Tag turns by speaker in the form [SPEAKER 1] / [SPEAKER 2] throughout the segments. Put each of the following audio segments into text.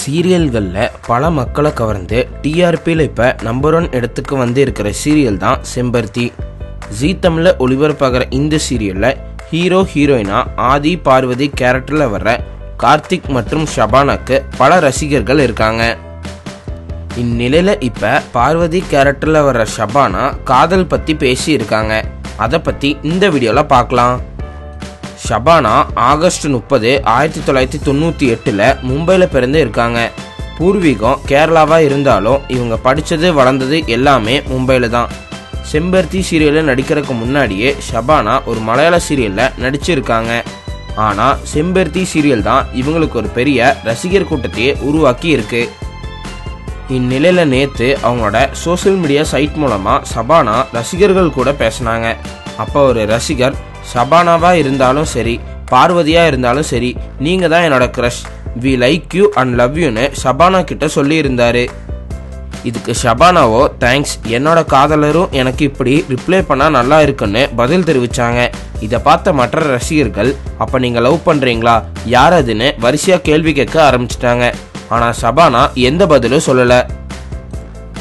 [SPEAKER 1] சீரியல்களில் பல மக்களை கவர்ந்து டிஆர்பியில் இப்போ நம்பர் ஒன் இடத்துக்கு வந்து இருக்கிற சீரியல் தான் செம்பருத்தி. ஜீ தமிழில் ஒளிபரப்பாகிற இந்த சீரியலில் ஹீரோ ஹீரோயினா ஆதி பார்வதி கேரக்டரில் வர்ற கார்த்திக் மற்றும் ஷபானாக்கு பல ரசிகர்கள் இருக்காங்க. இந்நிலையில் இப்போ பார்வதி கேரக்டரில் வர்ற ஷபானா காதல் பற்றி பேசியிருக்காங்க. அதை பற்றி இந்த வீடியோவில் பார்க்கலாம். ஷபானா ஆகஸ்ட் முப்பது ஆயிரத்தி தொள்ளாயிரத்தி தொண்ணூற்றி எட்டில் மும்பையில் பிறந்து இருக்காங்க. பூர்வீகம் கேரளாவாக இருந்தாலும் இவங்க படித்தது வளர்ந்தது எல்லாமே மும்பையில் தான். செம்பருத்தி சீரியலில் நடிக்கிறதுக்கு முன்னாடியே ஷபானா ஒரு மலையாள சீரியலில் நடிச்சிருக்காங்க. ஆனால் செம்பருத்தி சீரியல் தான் இவங்களுக்கு ஒரு பெரிய ரசிகர் கூட்டத்தையே உருவாக்கி இருக்கு. இந்நிலையில் நேற்று அவங்களோட சோஷியல் மீடியா சைட் மூலமாக சபானா ரசிகர்கள் கூட பேசினாங்க. அப்போ ஒரு ரசிகர் சபானாவா இருந்தாலும் சரி பார்வதியா இருந்தாலும் சரி நீங்க தான் என்னோட crush we like you and love யூன்னு ஷபானா கிட்ட சொல்லியிருந்தாரு. இதுக்கு ஷபானாவோ தேங்க்ஸ் என்னோட காதலரும் எனக்கு இப்படி ரிப்ளை பண்ணால் நல்லா இருக்குன்னு பதில் தெரிவித்தாங்க இதை பார்த்த மற்ற ரசிகர்கள் அப்போ நீங்கள் லவ் பண்ணுறீங்களா யார் அதுன்னு வரிசையாக கேள்வி கேட்க ஆரம்பிச்சிட்டாங்க. ஆனால் ஷபானா எந்த பதிலும் சொல்லலை.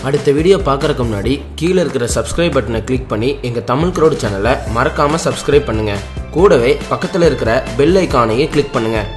[SPEAKER 1] அடுத்த வீடியோ பார்க்கறதுக்கு முன்னாடி கீழே இருக்கிற சப்ஸ்கிரைப் பட்டனை கிளிக் பண்ணி எங்கள் தமிழ் க்ரோட் சேனலை மறக்காமல் சப்ஸ்கிரைப் பண்ணுங்கள் கூடவே பக்கத்தில் இருக்கிற பெல் ஐக்கானையும் கிளிக் பண்ணுங்கள்